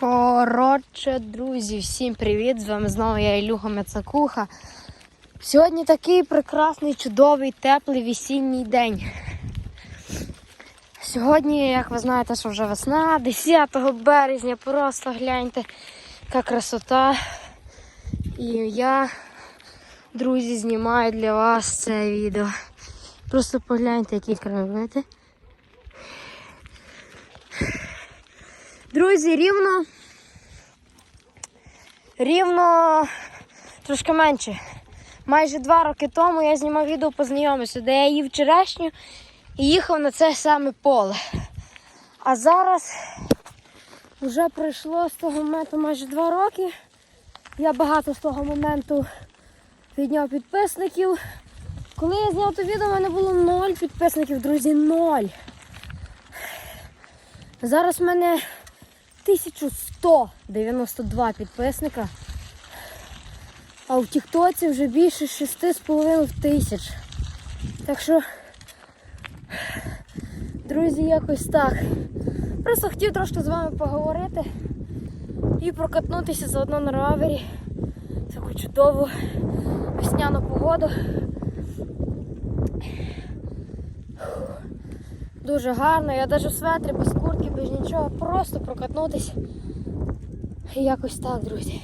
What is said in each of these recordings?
Коротше, друзі, всім привіт! З вами знову я Ілюха Мецакуха. Сьогодні такий прекрасний, чудовий, теплий весінній день. Сьогодні, як ви знаєте, що вже весна, 10 березня, просто гляньте, яка красота. І я, друзі, знімаю для вас це відео. Просто погляньте, які краєвиди. Друзі, рівно. Рівно трошки менше. Майже два роки тому я знімав відео по знайомству, де я їв черешню і їхав на це саме поле. А зараз вже пройшло з того моменту майже два роки. Я багато з того моменту підняв підписників. Коли я зняв то відео, у мене було ноль підписників, друзі, ноль. Зараз в мене 1192 підписника. А в Тіктоці вже більше 6,5 тисяч. Так що, друзі, якось так. Просто хотів трошки з вами поговорити і прокатнутися заодно на ровері. Таку чудову весняну погоду. Дуже гарно. Я навіть в светрі, куртки, без нічого. Просто прокатнутися. Якось так, друзі.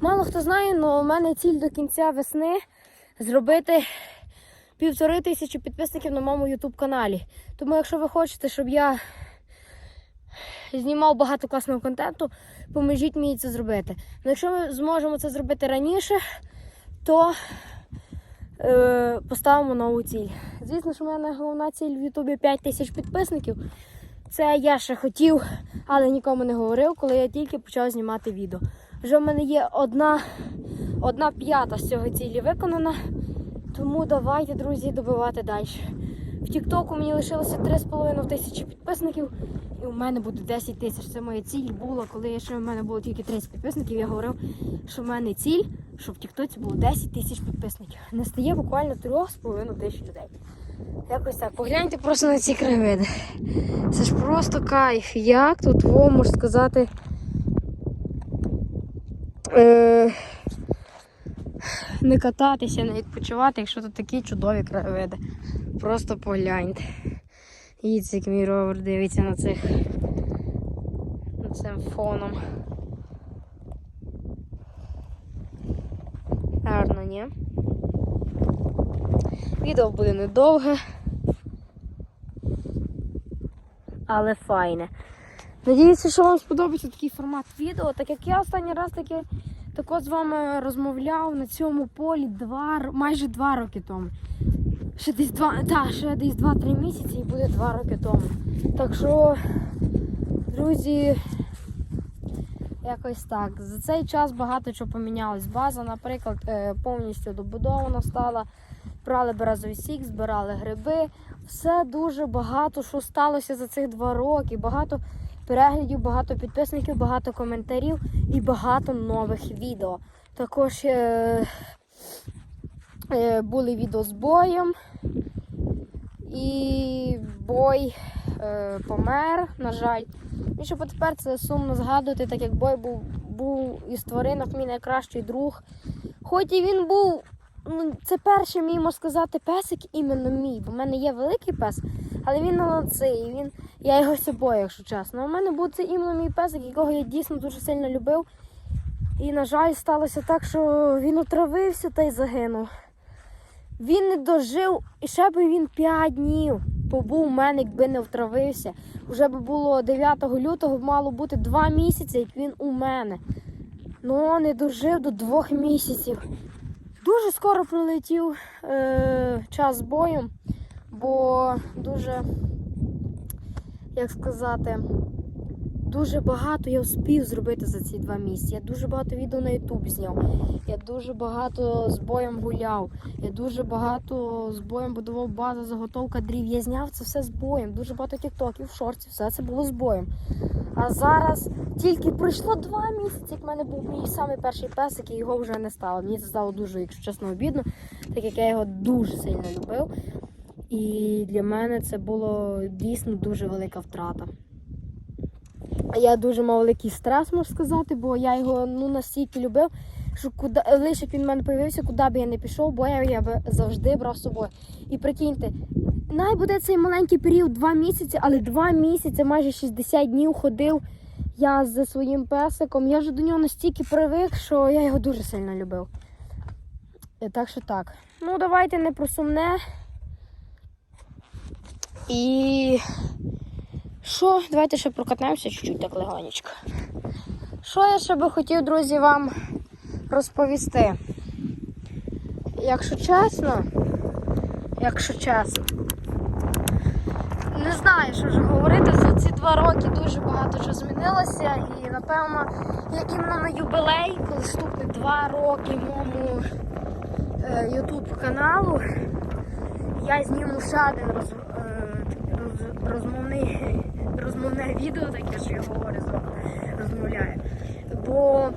Мало хто знає, але у мене ціль до кінця весни зробити півтори тисячі підписників на моєму YouTube каналі. Тому якщо ви хочете, щоб я знімав багато класного контенту, поможіть мені це зробити. Ну, якщо ми зможемо це зробити раніше, то е, поставимо нову ціль. Звісно, що в мене головна ціль в Ютубі 5 тисяч підписників. Це я ще хотів, але нікому не говорив, коли я тільки почав знімати відео. Вже в мене є одна, одна п'ята з цього цілі виконана. Тому давайте, друзі, добивати далі. В Тіктоку мені лишилося 3,5 тисячі підписників, і у мене буде 10 тисяч. Це моя ціль була, коли ще в мене було тільки 30 підписників. Я говорив, що в мене ціль, щоб в Тіктоці було 10 тисяч підписників. Не стає буквально 3,5 тисяч людей. Якось так. Погляньте просто на ці краєвиди. Це ж просто кайф. Як тут, во, можна сказати. Е- не кататися, не відпочивати, якщо тут такі чудові краєвиди. Просто погляньте. Їдьте, як мій ровер дивиться на цих на цим фоном. Гарно, ні? Відео буде недовге, але файне. Надіюся, що вам сподобається такий формат відео, так як я останній раз таки тако з вами розмовляв на цьому полі два, майже два роки тому. Ще десь два, та, ще десь 2-3 місяці і буде два роки тому. Так що, друзі, якось так. За цей час багато чого помінялось. База, наприклад, е, повністю добудована стала. Брали березовий сік, збирали гриби. Все дуже багато що сталося за цих два роки. Багато переглядів, багато підписників, багато коментарів і багато нових відео. Також е, е, були відео з боєм. І бой е, помер, на жаль. І що тепер це сумно згадувати, так як бой був, був із тваринок мій найкращий друг. Хоч і він був, ну, це перший мій, можна сказати, песик іменно мій, бо в мене є великий пес, але він молодций, він, я його все бою, якщо чесно. У мене був це іменно мій песик, якого я дійсно дуже сильно любив. І, на жаль, сталося так, що він отравився та й загинув. Він не дожив, і ще би він 5 днів побув у мене, якби не втравився. Уже би було 9 лютого, мало бути 2 місяці, як він у мене. Ну, не дожив до 2 місяців. Дуже скоро прилетів е, час бою, бо дуже, як сказати, дуже багато я успів зробити за ці два місяці. Я дуже багато відео на YouTube зняв. Я дуже багато з боєм гуляв. Я дуже багато з боєм будував базу, заготовка дрів. Я зняв це все з боєм. Дуже багато тіктоків, шортів, все це було з боєм. А зараз тільки пройшло два місяці, як в мене був мій самий перший песик, і його вже не стало. Мені це стало дуже, якщо чесно, обідно, так як я його дуже сильно любив. І для мене це було дійсно дуже велика втрата. Я дуже мав великий стрес, можу сказати, бо я його ну, настільки любив, що куди, лише як він в мене появився, куди би я не пішов, бо я, би завжди брав з собою. І прикиньте, най буде цей маленький період 2 місяці, але 2 місяці, майже 60 днів ходив я зі своїм песиком. Я вже до нього настільки привик, що я його дуже сильно любив. Е, Так що так. Ну, давайте не про сумне. І що? Давайте ще прокатаємося чуть-чуть так легонечко. Що я ще би хотів, друзі, вам розповісти? Якщо чесно, якщо чесно, не знаю, що вже говорити. За ці два роки дуже багато чого змінилося. І напевно, як іменно на юбилей, коли стукне два роки моєму е, YouTube каналу, я зніму ще один роз, е, роз, розмовний, розмовне відео, таке що я говорю, з- вами, розмовляю. Бо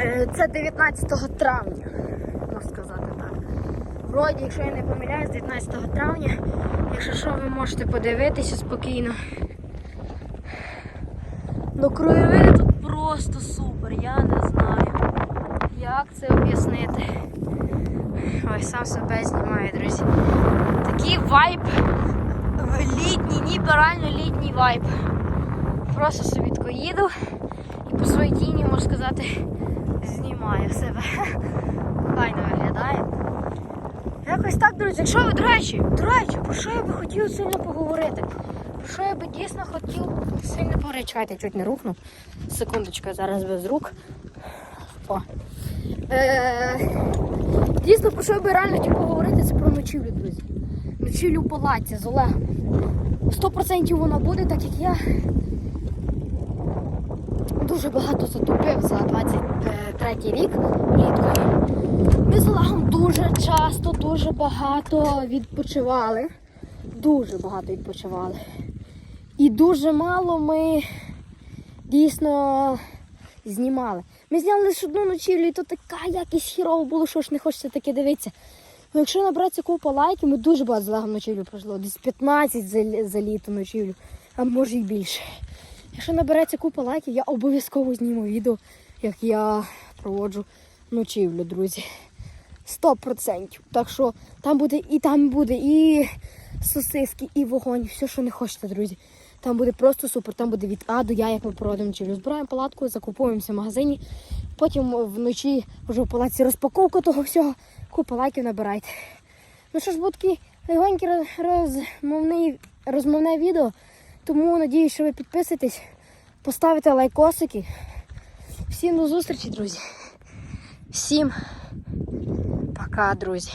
е, це 19 травня, можна сказати так. Вроді, якщо я не помиляюсь, 19 травня. Якщо що, ви можете подивитися спокійно. Ну краєвиди тут просто супер, я не знаю, як це об'яснити. Ой, сам себе знімаю, друзі. Такий вайб літній, ніби реально літній вайб. Просто собі тако їду і по своїй тіні, можна сказати, знімаю себе. Файно виглядає. Якось так, друзі. Якщо ви, до речі, до речі, про що я би хотів сильно поговорити? Про що я би дійсно хотів сильно поговорити? Чекайте, чуть не рухнув. Секундочку, я зараз без рук. О. Е, дійсно, про що я би реально хотів поговорити, це про ночівлю, друзі. Ночівлю палаці з Олегом. 100% вона буде, так як я дуже багато затупив за 23 рік влітку. Ми з Олегом дуже часто, дуже багато відпочивали. Дуже багато відпочивали. І дуже мало ми дійсно знімали. Ми зняли лише одну ночівлю, і то така якість хірова було, що ж не хочеться таке дивитися. Ну, якщо набратися купа лайків, ми дуже багато з Олегом ночівлю пройшло. Десь 15 за, за літо ночівлю, а може й більше. Якщо набереться купа лайків, я обов'язково зніму відео, як я проводжу ночівлю, друзі. 100%. Так що там буде і там буде і сосиски, і вогонь, все, що не хочете, друзі. Там буде просто супер, там буде від А до Я, як ми проводимо ночівлю. Збираємо палатку, закуповуємося в магазині. Потім вночі вже в палаці розпаковка того всього. Купа лайків набирайте. Ну що ж, такий легонький розмовний, розмовне відео. Тому надіюсь, що ви підписуєтесь, поставите лайкосики. Всім до зустрічі, друзі. Всім пока, друзі.